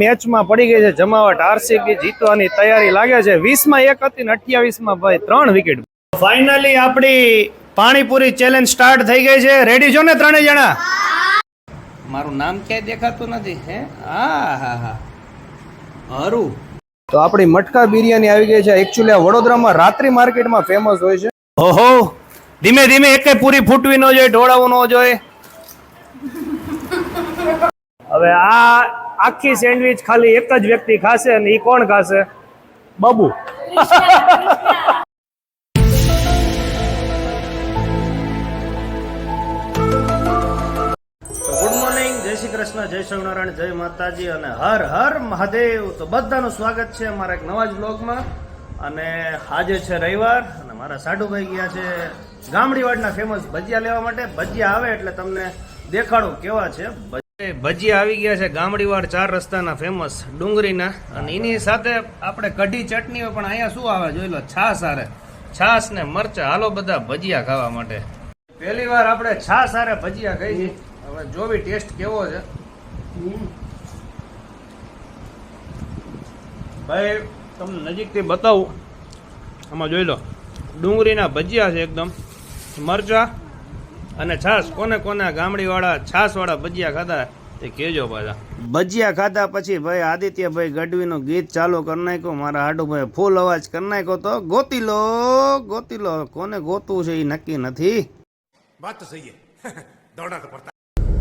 મેચમાં પડી ગઈ છે જમાવટ. આરસીબી જીતવાની તૈયારી લાગે છે. વીસમાં એક હતી ને અઠ્યાવીસમાં ભાઈ ત્રણ વિકેટ ફાઇનલી આપણી પાણીપુરી ચેલેન્જ સ્ટાર્ટ થઈ ગઈ છે. રેડી છો ને ત્રણેય જણા? મારું નામ ક્યાંય દેખાતું નથી હે? હા હા હા. હરું તો આપણી મટકા બિરયાની આવી ગઈ છે. એકચ્યુઅલી આ વડોદરામાં રાત્રિ માર્કેટમાં ફેમસ હોય છે. ઓહો. ધીમે ધીમે એકે પૂરી ફૂટવી ન જોઈએ ઢોળાવું ન જોઈએ. હવે આ આખી સેન્ડવિચ ખાલી એક જ વ્યક્તિ ખાશે અને એ કોણ ખાશે? બબુ. ગુડ મોર્નિંગ જય કૃષ્ણ, જય સ્વામિનારાયણ, જય માતાજી અને હર હર મહાદેવ. તો બધાનું સ્વાગત છે અમારા એક નવા જ બ્લોગમાં. અને આજે છે રવિવાર અને મારા સાડુભાઈ ગયા છે ગામડીવાડના ફેમસ ભજીયા લેવા માટે. ભજીયા આવે એટલે તમને દેખાડું કેવા છે. ભજીયા આવી ગયા છે. ગામડીવાડ ચાર રસ્તાના ફેમસ ડુંગળીના. અને એની સાથે આપણે કઢી ચટણી પણ અહીંયા શું આવે જોઈ લો છાસ આરે છાશ ને મરચા. હાલો બધા ભજીયા ખાવા માટે. પહેલી વાર આપણે છાશ આરે ભજીયા ખાઈ છે. હવે જો બી ટેસ્ટ કેવો છે. ભાઈ તમને નજીકથી બતાવું. આમાં જોઈ લો. ડુંગળીના ભજીયા છે એકદમ. મરચા અને છાસ કોને કોને ગામડીવાળા છાસવાળા ભજીયા ખાધા તે કહેજો પાછા. ભજીયા ખાધા પછી ભાઈ આદિત્યભાઈ ગઢવી નું ગીત ચાલુ કરી નાખ્યું મારા હાડુભાઈ ફૂલ અવાજ કરી નાખ્યો તો ગોતી લો ગોતી લો કોને ગોતવું છે એ નક્કી નથી. વાત તો સહી દોડા તો પડતા.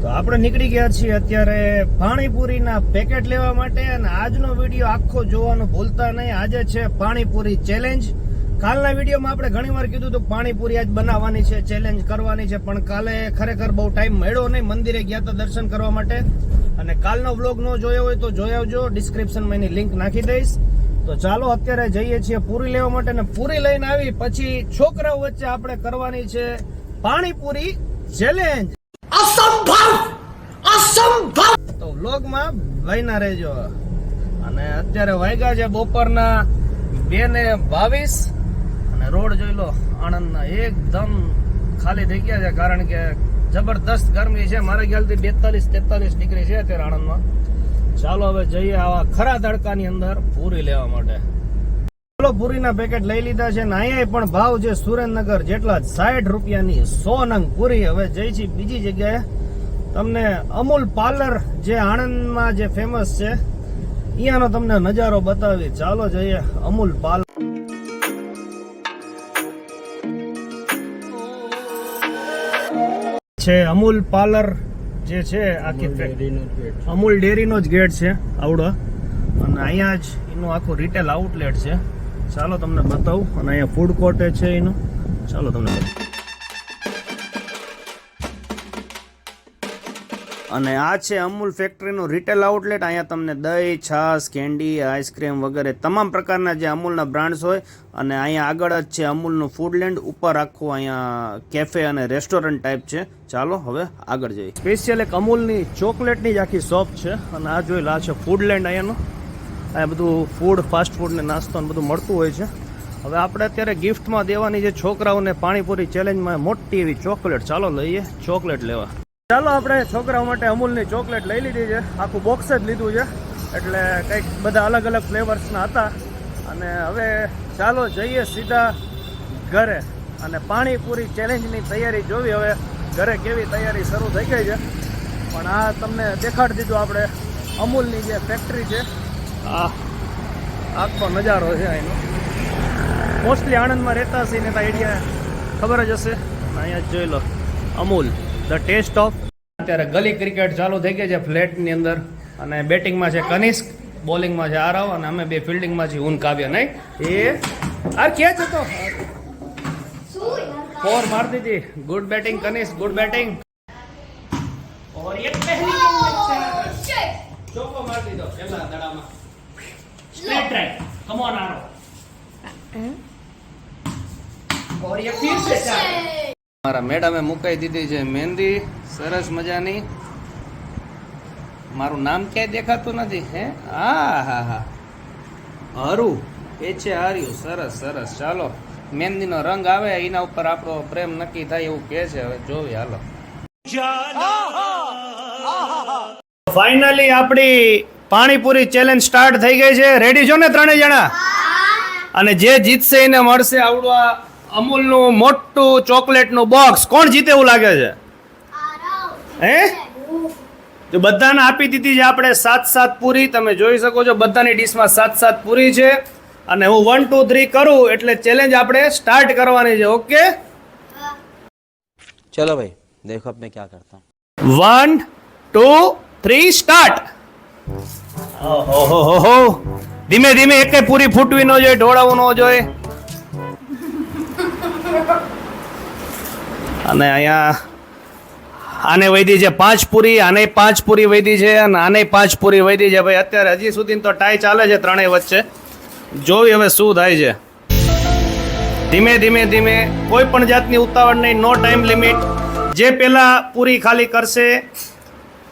તો આપણે નીકળી ગયા છીએ અત્યારે પાણીપુરીના પેકેટ લેવા માટે અને આજનો વીડિયો આખો જોવાનું ભૂલતા નહીં. આજે છે પાણીપુરી ચેલેન્જ. કાલના વિડીયોમાં આપણે ઘણીવાર કીધું હતું પાણીપુરી આજ બનાવવાની છે ચેલેન્જ કરવાની છે પણ કાલે ખરેખર બહુ ટાઈમ મળ્યો નહીં. મંદિરે ગયા તો દર્શન કરવા માટે. અને કાલનો વ્લોગ ન જોયો હોય તો જોઈ આવજો. ડિસ્ક્રિપ્શનમાં એની લિંક નાખી દઈશ. તો ચાલો અત્યારે જઈએ છીએ પૂરી લેવા માટે ને પૂરી લઈને આવી પછી છોકરાઓ વચ્ચે આપણે કરવાની છે પાણીપુરી ચેલેન્જ તો વ્લોગમાં વહીના રહેજો. અને અત્યારે વાગ્યા છે બપોરના બે ને બાવીસ. અને રોડ જોઈ લો, આણંદના એકદમ ખાલી થઈ ગયા છે, કારણ કે જબરદસ્ત ગરમી છે. મારા ખ્યાલથી બેતાલીસ, તેતાલીસ ડિગ્રી છે અત્યારે આણંદમાં. ચાલો હવે જઈએ આવા ખરા તડકાની અંદર પૂરી લેવા માટે. ચાલો પૂરીના પેકેટ લઈ લીધા છે ને અહીંયા પણ ભાવ છે સુરેન્દ્રનગર જેટલા સાઠ રૂપિયાની સો નંગ પૂરી. હવે જઈ છીએ બીજી જગ્યાએ. તમને અમૂલ પાર્લર જે આણંદમાં જે ફેમસ છે અહીંયાનો તમને નજારો બતાવી. ચાલો જઈએ અમૂલ પાર્લર. છે અમૂલ પાર્લર જે છે આખી અમૂલ ડેરીનો જ ગેટ છે. આવડો. અને અહીંયા જ એનું આખું રિટેલ આઉટલેટ છે. ચાલો તમને બતાવું. અને અહીંયા ફૂડ કોર્ટ છે એનું. ચાલો તમને બતાવું. અને આ છે અમૂલ ફેક્ટરીનું રિટેલ આઉટલેટ અહીંયા તમને દહીં, છાશ, કેન્ડી, આઈસ્ક્રીમ વગેરે તમામ પ્રકારના જે અમૂલના બ્રાન્ડ્સ હોય અને અહીંયા આગળ જ છે અમૂલનું ફૂડલેન્ડ ઉપર આખું અહીંયા કેફે અને રેસ્ટોરન્ટ ટાઈપ છે. ચાલો હવે આગળ જઈએ. સ્પેશિયલ એક અમૂલની ચોકલેટની જ આખી શોપ છે અને આ જોઈ લા છે ફૂડલેન્ડ અહીંયાનું. અહીંયા બધું ફૂડ ફાસ્ટ ફૂડ ને નાસ્તો ને બધું મળતું હોય છે. હવે આપણે અત્યારે ગિફ્ટમાં દેવાની છે છોકરાઓને પાણીપુરી ચેલેન્જમાં મોટી એવી ચોકલેટ. ચાલો લઈએ. ચોકલેટ લેવા. ચાલો આપણે છોકરાઓ માટે અમૂલની ચોકલેટ લઈ લીધી છે. આખું બોક્સ જ લીધું છે. એટલે કંઈક બધા અલગ અલગ ફ્લેવર્સના હતા. અને હવે ચાલો જઈએ સીધા ઘરે. અને પાણીપુરી ચેલેન્જની તૈયારી જોવી હવે. ઘરે કેવી તૈયારી શરૂ થઈ ગઈ છે. પણ આ તમને દેખાડી દીધું આપણે. અમૂલની જે ફેક્ટરી છે. આ આખો નજારો છે અહીંનો મોસ્ટલી આણંદમાં રહેતા હશે ને આઈડિયા ખબર જ હશે. અહીંયા જ જોઈ લો. અમૂલ. ધ ટેસ્ટ ઓફ અત્યારે ગલી ક્રિકેટ ચાલુ થઈ ગઈ છે ફ્લેટની અંદર અને બેટિંગમાં છે કનિષ્ક બોલિંગમાં છે આરવ અને અમે બે ફિલ્ડિંગમાં છીએ ઊન કાવ્ય નહીં એ આ ક્યાં છે તો ફોર માર દીધી good batting Kanishk good batting और ये पहली ચોકો માર દીધો પહેલા દડામાં સ્ટ્રેટ રાઈટ કમ ઓન આરો और ये फिर से चार મારા મેડમે મુકાઈ દીધી છે મહેંદી. સરસ મજાની. મારું નામ ક્યાંય દેખાતું નથી હે? હા હા હા. હરું. એ છે હાર્યું. સરસ સરસ. ચાલો. મહેંદીનો રંગ આવે એના ઉપર આપણો પ્રેમ નક્કી થાય એવું કહે છે. હવે જોવી હાલો. ફાઇનલી આપણી પાણીપુરી ચેલેન્જ સ્ટાર્ટ થઈ ગઈ છે. રેડી છો ને ત્રણેય જણા? અને જે જીતશે એને મળશે આવડું આ અમૂલનું મોટું ચોકલેટનું બોક્સ કોણ જીતે એવું લાગે છે? હે? જો બધાને આપી દીધી છે આપણે સાત સાત પૂરી. તમે જોઈ શકો છો બધાની ડીશમાં સાત સાત પૂરી છે. અને હું વન ટુ થ્રી કરું એટલે ચેલેન્જ આપણે સ્ટાર્ટ કરવાની છે ઓકે? ચલો ભાઈ દેખો અબ ક્યાં કરતા. વન ટુ થ્રી સ્ટાર્ટ ધીમે ધીમે એકે પૂરી ફૂટવી ન જોઈએ ઢોળાવું ન જોઈએ. અને અહીંયા આને વૈધી છે પાંચ પૂરી આને પાંચ પૂરી વૈધી છે અને આને પાંચ પૂરી વૈધી છે. ભાઈ, અત્યારે હજી સુધી તો ટાઈ ચાલે છે, ત્રણેય વચ્ચે. જોવી હવે શું થાય છે. ધીમે ધીમે ધીમે કોઈ પણ જાતની ઉતાવળ નહીં, નો ટાઈમ લિમિટ. જે પહેલા પૂરી ખાલી કરશે,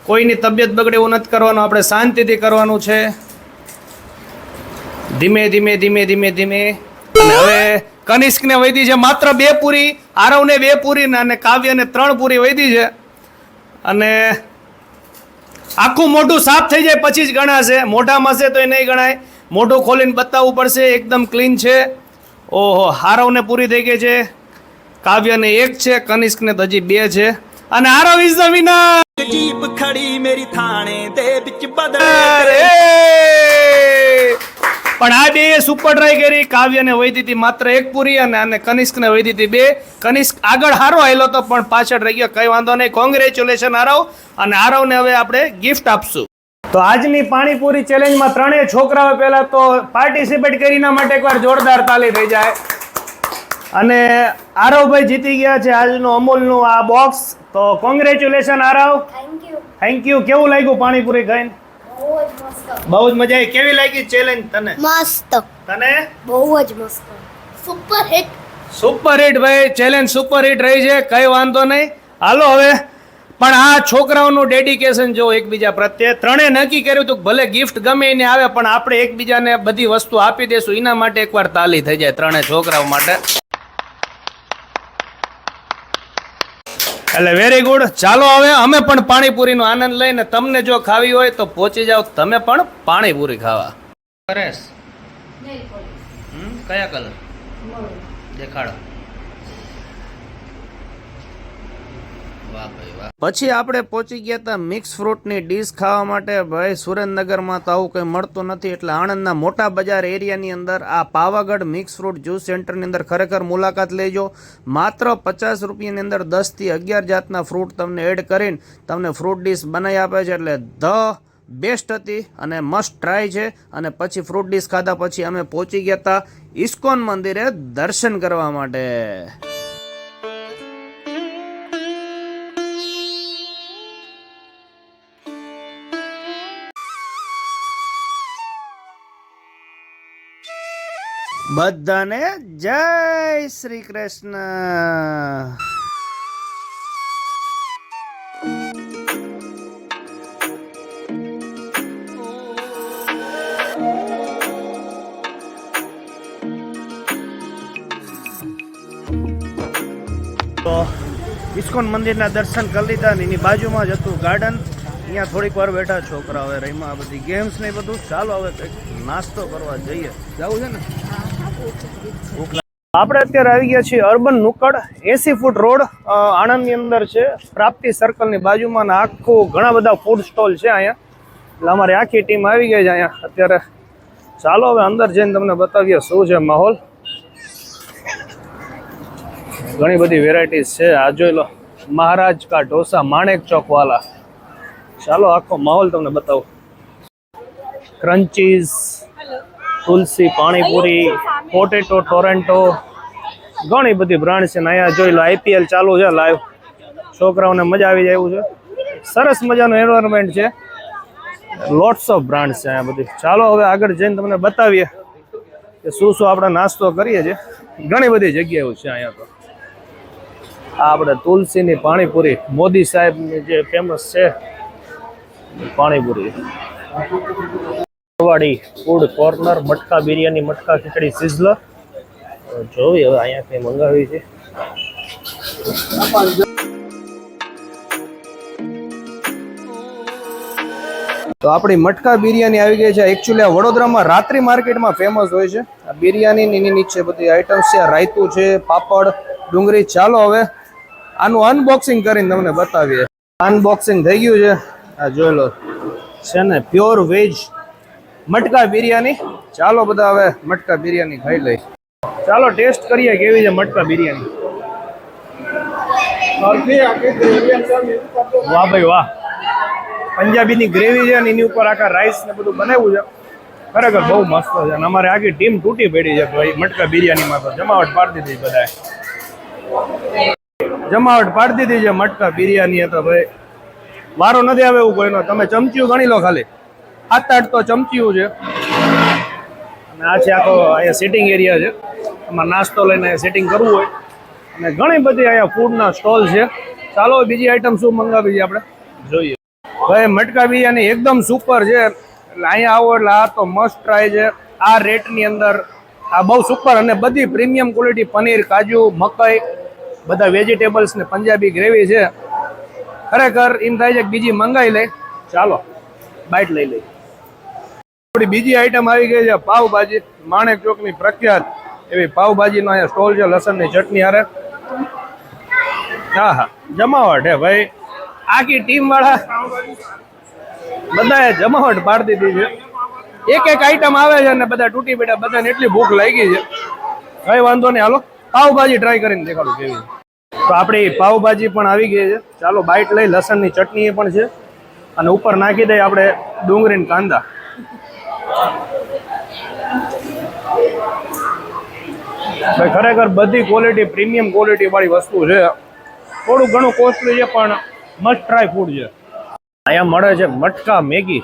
કોઈની તબિયત બગડે એવું નથી કરવાનું, આપણે શાંતિથી કરવાનું છે. ધીમે ધીમે ધીમે ધીમે ધીમે અને હવે કનિષ્કને વૈધી છે. માત્ર બે પૂરી આરવને બે પૂરી અને કાવ્યને ત્રણ પૂરી વૈધી છે. અને આખું મોઢું સાફ થઈ જાય પછી જ ગણાશે. મોઢામાં છે તો એ નહીં ગણાય. મોઢું ખોલીને બતાવવું પડશે. એકદમ ક્લીન છે. ઓહો હારવ ને પૂરી થઈ ગઈ છે. કાવ્ય ને એક છે કનિષ્ક ને હજી બે છે. અને આરવ ઇઝ વિનર જીપ ખડી મેરી થાણે તે બદલ રે પણ આ બે સુપર ટ્રાય કરી કાવ્યને વહી હતી માત્ર એક પૂરી અને આને કનિષ્કને વહી હતી બે. કનિષ્ક આગળ હારો આવેલો તો પણ પાછળ રહી ગયો કઈ વાંધો નહીં. કોંગ્રેચ્યુલેશન આરવ અને આરવને હવે આપણે ગિફ્ટ આપશું. તો આજની પાણીપુરી ચેલેન્જમાં ત્રણેય છોકરાઓ પહેલા તો પાર્ટિસિપેટ કરીને માટે એકવાર જોરદાર તાલી થઈ જાય. અને આરવભાઈ જીતી ગયા છે આજનું અમૂલનું આ બોક્સ તો congratulation Aarav thank you thank you કેવું લાગ્યું પાણીપુરી ખાઈને? બહુ જ મજા આવી. કેવી લાગી ચેલેન્જ તને? મસ્ત. તને? બહુ જ મસ્ત. સુપર હિટ સુપર હિટ ભાઈ. ચેલેન્જ સુપર હિટ રહી છે. કઈ વાંધો નહીં. હાલો હવે. પણ આ છોકરાઓનું ડેડિકેશન જો એકબીજા પ્રત્યે ત્રણેય નક્કી કર્યું હતું ભલે ગિફ્ટ ગમે એને આવે પણ આપણે એકબીજાને બધી વસ્તુ આપી દેશું. એના માટે એકવાર તાલી થઈ જાય ત્રણેય છોકરાઓ માટે. એટલે વેરી ગુડ ચાલો હવે અમે પણ પાણીપુરીનો આનંદ લઈને તમને જો ખાવી હોય તો પહોંચી જાઓ. તમે પણ પાણીપુરી ખાવા. પરેશ હમ, કયા કલર દેખાડો વાહ ભાઈ વાહ પછી આપણે પહોંચી ગયા હતા મિક્સ ફ્રૂટની ડીશ ખાવા માટે. ભાઈ, સુરેન્દ્રનગરમાં તો આવું કંઈ મળતું નથી, એટલે આણંદના મોટા બજાર એરિયાની અંદર આ પાવાગઢ મિક્સ ફ્રૂટ જ્યુસ સેન્ટરની અંદર ખરેખર મુલાકાત લેજો. માત્ર પચાસ રૂપિયાની અંદર દસથી અગિયાર જાતના ફ્રૂટ તમને એડ કરીને તમને ફ્રૂટ ડીશ બનાવી આપે છે, એટલે ધ બેસ્ટ હતી અને મસ્ટ ટ્રાય છે. અને પછી ફ્રૂટ ડીશ ખાધા પછી અમે પહોંચી ગયા હતા ઇસ્કોન મંદિરે દર્શન કરવા માટે. બધાને જય શ્રી કૃષ્ણ. તો ઇસ્કોન મંદિરના દર્શન કરી લીધા ને એની બાજુમાં જ હતું ગાર્ડન. અહીંયા થોડીક વાર બેઠા છોકરા હવે રહીમાં બધી ગેમ્સ ને બધું. ચાલો હવે કંઈક નાસ્તો કરવા જઈએ. જવું છે ને. આપણે અત્યારે આવી ગયા છીએ અર્બન નુકડ એસી ફૂટ રોડ આણંદની અંદર છે. પ્રાપ્તિ સર્કલની બાજુમાં ને આખું ઘણા બધા ફૂડ સ્ટોલ છે અહીંયા. એટલે અમારી આખી ટીમ આવી ગઈ છે અહીંયા. અત્યારે ચાલો હવે અંદર જઈને તમને બતાવીએ શું છે માહોલ. ઘણી બધી વેરાયટીઝ છે. આ જોઈ લો મહારાજ કા ઢોસા માણેક ચોક વાલા ચાલો આખો માહોલ તમને બતાવું. Crunchies Tulsi panipuri. Potato Toronto ઘણી બધી બ્રાન્ડ છે ને અહીંયા જોઈ લો આઈપીએલ ચાલુ છે લાઈવ છોકરાઓને મજા આવી જાય એવું છે. સરસ મજાનું એન્વાયરમેન્ટ છે. લોટ્સ ઓફ બ્રાન્ડ છે અહીંયા બધી. ચાલો હવે આગળ જઈને તમને બતાવીએ કે શું શું આપણે નાસ્તો કરીએ છીએ. ઘણી બધી જગ્યાઓ છે અહીંયા તો. આ આપણે તુલસીની પાણીપુરી. મોદી સાહેબની જે ફેમસ છે, panipuri. Wadi food corner matka biryani, matka khichdi, sizzler. જોવી હવે અહીંયા કંઈ મંગાવી છે. તો આપણી મટકા બિરયાની આવી ગઈ છે. એકચ્યુઅલી આ વડોદરામાં રાત્રિ માર્કેટમાં ફેમસ હોય છે. આ બિરયાની એની નીચે બધી આઈટમ્સ છે. રાયતું છે, પાપડ, ડુંગળી. ચાલો હવે આનું અનબોક્સિંગ કરીને તમને બતાવીએ. અનબોક્સિંગ થઈ ગયું છે. આ જોઈ લો. છે ને પ્યોર વેજ મટકા બિરયાની. ચાલો બધા હવે મટકા બિરયાની ખાઈ લઈ ચાલો ટેસ્ટ કરીએ કેવી છે મટકા બિરયાની. વાહ ભાઈ વાહ. પંજાબીની ગ્રેવી છે અને એની ઉપર આખા રાઈસ ને બધું બનાવ્યું છે. ખરેખર બહુ મસ્ત છે અને અમારે આખી ટીમ તૂટી પડી છે ભાઈ મટકા બિરયાનીમાં તો. જમાવટ પાડી દીધી બધાએ. જમાવટ પાડી દીધી છે મટકા બિરયાની તો ભાઈ. વારો નથી આવે એવું કોઈનો. તમે ચમચીયું ગણી લો ખાલી. સાત આઠ તો ચમચીયું છે. અને આ છે આખો અહીંયા સિટિંગ એરિયા છે. એમાં નાસ્તો લઈને સેટિંગ કરવું હોય. અને ઘણી બધી અહીંયા ફૂડના સ્ટોલ છે. ચાલો બીજી આઈટમ શું મંગાવી છે આપણે? જોઈએ. ભાઈ મટકા બિરયાની એકદમ સુપર છે. એટલે અહીંયા આવો એટલે આ તો મસ્ત ટ્રાય છે. આ રેટની અંદર આ બહુ સુપર અને બધી પ્રીમિયમ ક્વોલિટી પનીર કાજુ મકાઈ બધા વેજીટેબલ્સ ને પંજાબી ગ્રેવી છે. ખરેખર એમ થાય છે કે બીજી મંગાવી લે. ચાલો બાઇટ લઈ લઈ આપણી બીજી આઈટમ આવી ગઈ છે, પાવભાજી, માણેક ચોકની પ્રખ્યાત એવી પાવભાજીનો અહીંયા સ્ટોલ છે, લસણની ચટણી હારે. હા હા, જમાવટ હે ભાઈ. આખી ટીમ વાળા બધાએ જમાવટ પાડી દીધી છે. એક એક આઈટમ આવે છે અને બધા તૂટી પડ્યા, બધાને એટલી ભૂખ લાગી છે. કઈ વાંધો નહીં, હાલો, પાવભાજી ટ્રાય કરીને દેખાડું કેવી. તો આપણી પાવભાજી પણ આવી ગઈ છે. ચાલો બાઇટ લઈ, લસણની ચટણી પણ છે. અને ઉપર નાખી દઈએ આપણે ડુંગળીને કાંદા. ભાઈ, ખરેખર બધી ક્વોલિટી પ્રીમિયમ ક્વોલિટી વાળી વસ્તુ છે. થોડું ઘણું કોસ્ટલી છે, પણ મસ્ટ ટ્રાય ફૂડ છે. અહીંયા મળે છે મટકા મેગી.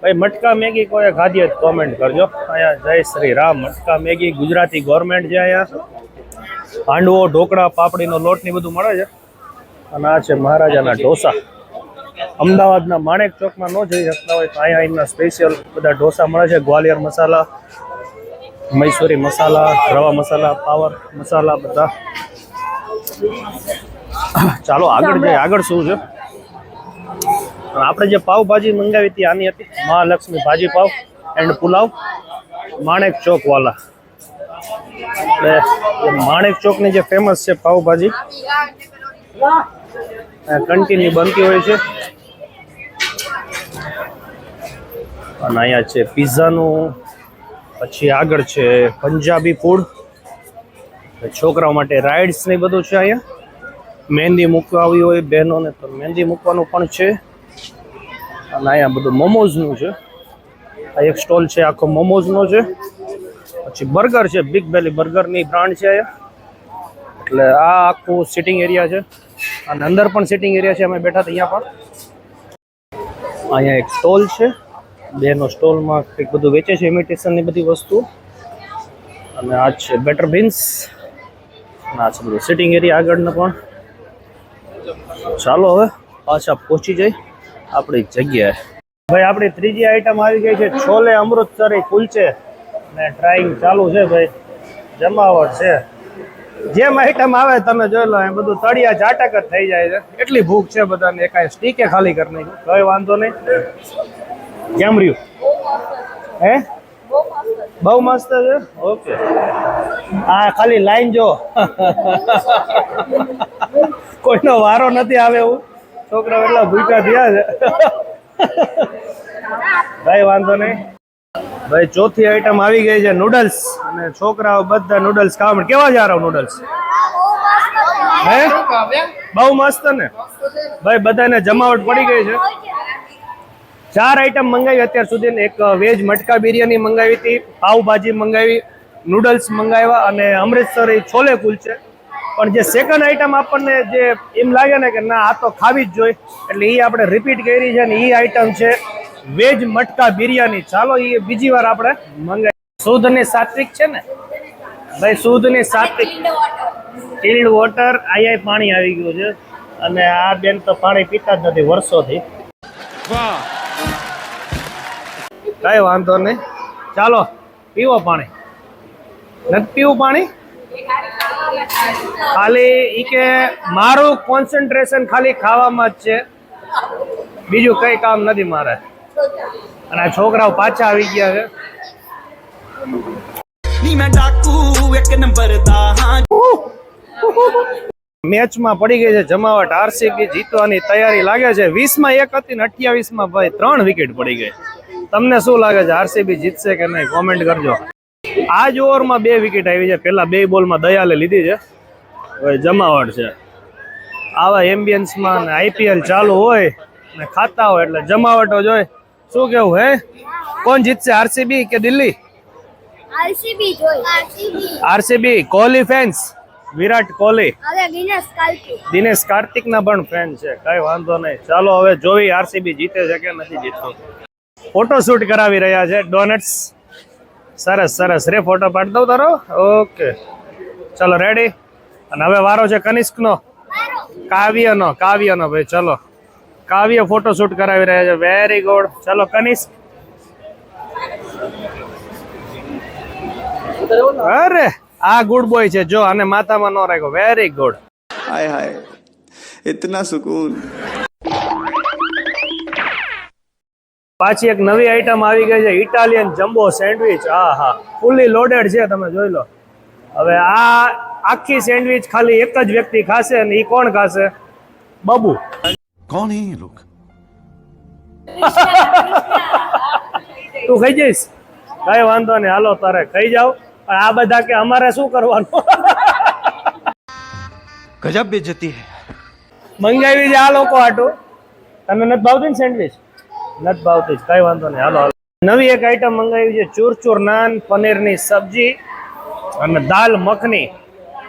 ભાઈ, મટકા મેગી કોઈ ખાધી જ કોમેન્ટ કરજો. અહીંયા જય શ્રી રામ. મટકા મેગી ગુજરાતી ગવર્મેન્ટ છે અહીંયા. હાંડવો, ઢોકળા, પાપડીનો લોટ ને બધું મળે છે. અને આ છે મહારાજાના ઢોસા. અમદાવાદના માણેક ચોકમાં ન જઈ શકતા હોય તો અહીંયા અહીંના સ્પેશિયલ બધા ઢોસા મળે છે. ગ્વાલિયર મસાલા, મૈસૂરી મસાલા, રવા મસાલા, પાવર મસાલા બધા. ચાલો, આગળ જઈએ. આગળ શું છે? આપણે જે પાવભાજી મંગાવી હતી, આની હતી, મહાલક્ષ્મી ભાજી પાવ એન્ડ પુલાવ, માણેક ચોક વાલા એટલે માણેક ચોકની જે ફેમસ છે પાવભાજી કન્ટિન્યુ બનતી હોય છે. અને અહીંયા છે પિઝાનું પછી આગળ છે પંજાબી ફૂડ છોકરાઓ માટે રાઇડ્સ ને બધું છે અહીંયા. મહેંદી મૂકવી હોય બહેનોને તો મહેંદી મૂકવાનું પણ છે. અને અહીંયા બધું મોમોઝનું છે. આ એક સ્ટોલ છે, આખો મોમોઝનો છે. પછી બર્ગર છે બિગ બેલી બર્ગરની બ્રાન્ડ છે અહીંયા. એટલે આ આખું સિટિંગ એરિયા છે. અને અંદર પણ સિટિંગ એરિયા છે, અમે બેઠા અહીંયા પણ. અહીંયા એક સ્ટોલ છે. બેનો સ્ટોલમાં કંઈક બધું વેચે છે ઇમિટેશનની બધી વસ્તુ. અને આ છે બેટર બીન્સ અને આ છે બધું સિટિંગ એરિયા આગળનો પણ. ચાલો હવે પાછા પહોંચી જઈ. આપણી જગ્યાએ. ભાઈ, આપણી ત્રીજી આઈટમ આવી ગઈ છે, છોલે અમૃતસરી કુલચે ને ટ્રાઈંગ ચાલુ છે, ભાઈ. જમાવટ છે. જેમ આઈટમ આવે તમે જોઈ લો, એ બધું તળિયા જાટક જ થઈ જાય છે. એટલી ભૂખ છે બધાને એકાય સ્ટીકે ખાલી કરી નાખ્યું કઈ વાંધો નહીં. કેમ રહ્યું? હે? બહુ મસ્ત છે? ઓકે. હા ખાલી લાઈન જો. કોઈનો વારો નથી આવે એવું. છોકરાઓ એટલા ભૂખ્યા થયા છે. કઈ વાંધો નહીં. ભાઈ, ચોથી આઈટમ આવી ગઈ છે નૂડલ્સ અને છોકરાઓ બધા નૂડલ્સ ખાવા માટે કેવા જા નૂડલ્સ હે? બહુ મસ્ત ને? ભાઈ, બધાને જમાવટ પડી ગઈ છે. ચાર આઈટમ મંગાવી અત્યાર સુધી એક વેજ મટકા બિરયાની મંગાવી હતી પાવભાજી મંગાવી નૂડલ્સ મંગાવ્યા અને અમૃતસરી છોલે કુલચે પણ જે સેકન્ડ આઈટમ આપણને જે એમ લાગે ને કે ના, આ તો ખાવી જ જોઈએ. એટલે એ આપણે રિપીટ કરી છે ને એ આઈટમ છે. વેજ મટકા બિરયાની. ચાલો એ બીજી વાર આપણે મંગાવી શુદ્ધ ને સાત્વિક છે ને? ભાઈ શુદ્ધ ને સાત્વિક ચીલ્ડ વોટર આઈ પાણી આવી ગયું છે. અને આ બેન તો પાણી પીતા જ નથી વર્ષોથી. કઈ વાંધો નહીં. ચાલો પીવો પાણી. નથી પીવું પાણી? ખાલી ઈ કે મારું કોન્સન્ટ્રેશન ખાલી ખાવામાં જ છે. બીજું કઈ કામ નથી મારે. અને આ છોકરાઓ પાછા આવી ગયા છે. મેચમાં પડી ગઈ છે જમાવટ. આરસીબી જીતવાની તૈયારી લાગે છે. વીસમાં એક હતી ને અઠ્યાવીસમાં ભાઈ ત્રણ વિકેટ પડી ગઈ. તમને શું લાગે છે આરસીબી જીતશે કે નહીં? કોમેન્ટ કરજો. આજ ઓવરમાં બે વિકેટ આવી છે. પહેલા બે બોલમાં દયાલે લીધી છે. જમાવટ છે. આવા એમ્બિયન્સમાં ને આઈપીએલ ચાલુ હોય ને ખાતા હોય એટલે જમાવટો જોઈએ શું કેવું હે? કોણ જીતશે આરસીબી કે દિલ્હી? આરસીબી જોઈ. RCB. RCB Kohli fans Virat Kohli? હવે દિનેશ કાર્તિક. દિનેશ કાર્તિકના પણ ફેન છે કઈ વાંધો નહીં. ચાલો હવે જોઈ આરસીબી જીતે છે કે નથી જીતતું. ફોટો શૂટ કરાવી રહ્યા છે ડોનટ્સ સરસ સરસ. રે ફોટો પાડ દઉં તારો? ઓકે ચાલો રેડી અને હવે વારો છે કનિષ્કનો? કાવ્યનો કાવ્યનો ભાઈ ચલો. કાવ્ય ફોટોશૂટ કરાવી રહ્યા છે. વેરી ગુડ ચલો કનિષ્ક. અરે આ ગુડ બોય છે. જો અને માતામાં નો રાખ્યો. Very good hi hi. ઇતના સુકૂન. પાછી એક નવી આઈટમ આવી ગઈ છે. ઇટાલિયન જમ્બો સેન્ડવિચ હા હા ફૂલી લોડેડ છે તમે જોઈ લો. હવે આ આખી સેન્ડવિચ ખાલી એક જ વ્યક્તિ ખાશે અને એ કોણ ખાશે? બબુ. कौन है ये लोग તું ખાઈ જઈશ કઈ વાંધો નહીં હાલો તારે ખાઈ જાવ પણ આ બધા કે અમારે શું કરવાનું ગજબ બેજતી હે મંગાવી છે આ લોકો આટું તને નથી ભાવતી ને સેન્ડવિચ નથી ભાવતી જ, કઈ વાંધો નહીં હાલો હાલો નવી એક આઈટમ મંગાવી છે ચૂરચૂર નાન પનીરની સબ્જી અને દાલ મખની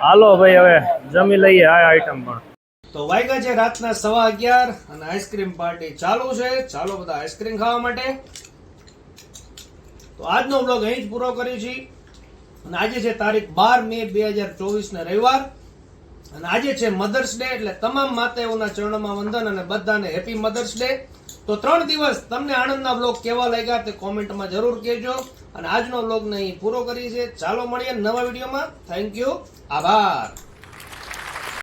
હાલો ભાઈ હવે જમી લઈએ આ આઈટમ પણ તો વાગ્યા છે રાતના સવા અગિયાર અને આઈસ્ક્રીમ પાર્ટી ચાલુ છે. ચાલો બધા આઈસ્ક્રીમ ખાવા માટે. તો આજનો બ્લોગ અહીં જ પૂરો કર્યો છે. અને આજે છે તારીખ બાર મે બે હજાર ચોવીસ ને રવિવાર. અને આજે છે મધર્સ ડે એટલે તમામ માતાઓના ચરણોમાં વંદન અને બધાને હેપી મધર્સ ડે. તો ત્રણ દિવસ તમને આનંદના બ્લોગ કેવા લાગ્યા તે કોમેન્ટમાં જરૂર કહેજો. અને આજનો બ્લોગ ને અહીં પૂરો કરી છે. ચાલો મળીએ નવા વિડીયોમાં. થેન્ક યુ આભાર.